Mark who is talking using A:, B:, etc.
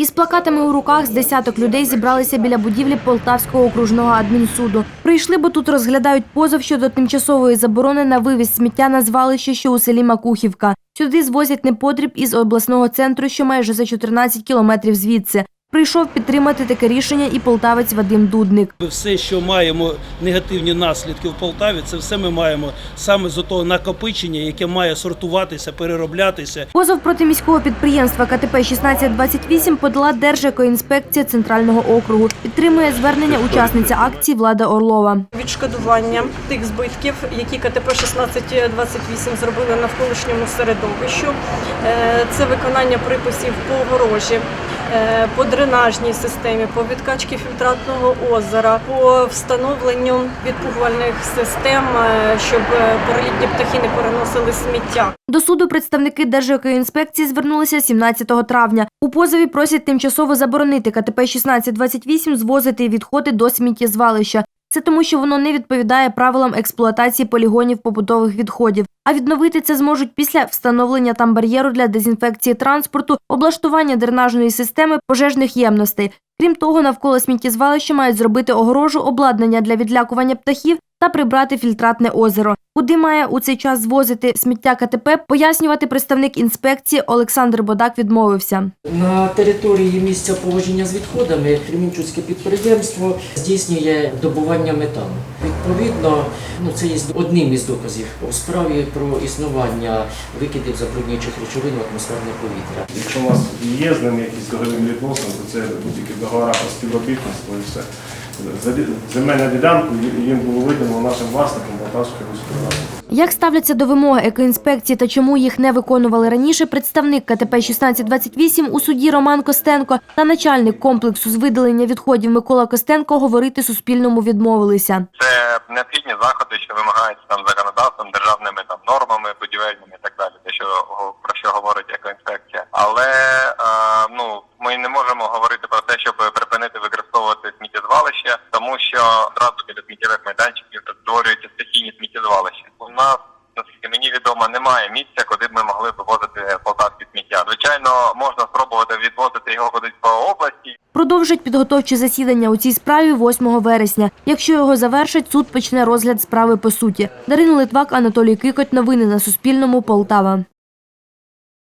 A: Із плакатами у руках з десяток людей зібралися біля будівлі Полтавського окружного адмінсуду. Прийшли, бо тут розглядають позов щодо тимчасової заборони на вивіз сміття на звалище, що у селі Макухівка. Сюди звозять непотріб із обласного центру, що майже за 14 кілометрів звідси. Прийшов підтримати таке рішення і полтавець Вадим Дудник.
B: Все, що маємо негативні наслідки в Полтаві, це все ми маємо саме з того накопичення, яке має сортуватися, перероблятися.
A: Позов проти міського підприємства КТП 1628 подала Держекоінспекція Центрального округу. Підтримує звернення учасниця акції Влада Орлова.
C: відшкодування тих збитків, які КТП 1628 зробили навколишньому середовищу. Е, Це виконання приписів по огорожі, е, по дренажній системі, по відкачці фільтратного озера, по встановленню відпугувальних систем, е, щоб е, перелітні птахи не переносили сміття.
A: До суду представники Держекоінспекції звернулися 17 травня. У позові просять тимчасово заборонити КТП 1628 звозити відходи до сміттєзвалища. Це тому, що воно не відповідає правилам експлуатації полігонів побутових відходів. А відновити це зможуть після встановлення там бар'єру для дезінфекції транспорту, облаштування дренажної системи пожежних ємностей. Крім того, навколо сміттєзвалища мають зробити огорожу, обладнання для відлякування птахів та прибрати фільтратне озеро. Куди має у цей час звозити сміття КТП, пояснювати представник інспекції Олександр Бодак відмовився.
D: На території місця поводження з відходами Кремінчуцьке підприємство здійснює добування метану. Відповідно, ну це є одним із доказів у справі про існування викидів забруднюючих речовин в атмосферне повітря.
E: Якщо у вас є з ними якісь договірні відносини, то це тільки договора про співробітництво і все. За- Земельну ділянку їм було видано нашим власникам Полтавської міської ради.
A: Як ставляться до вимоги екоінспекції та чому їх не виконували раніше, представник КТП 1628 у суді Роман Костенко та начальник комплексу з видалення відходів Микола Костенко говорити Суспільному відмовилися.
F: Це необхідні заходи, що вимагаються там законодавством, державними там нормами, будівельними і так далі, те, що го- про що говорить екоінспекція. Але е, ну ми не можемо говорити про те, щоб припинити використовувати сміттєзвалище, тому що одразу біля сміттєвих майданчиків створюються стихійні сміттєзвалища. У нас наскільки мені відомо, немає місця, куди б ми могли вивозити полтавське сміття. Звичайно, можна спробувати відвозити його кудись по області.
A: Продовжать підготовчі засідання у цій справі 8 вересня. Якщо його завершать, суд почне розгляд справи по суті. Дарина Литвак, Анатолій Кикоть. Новини на Суспільному. Полтава.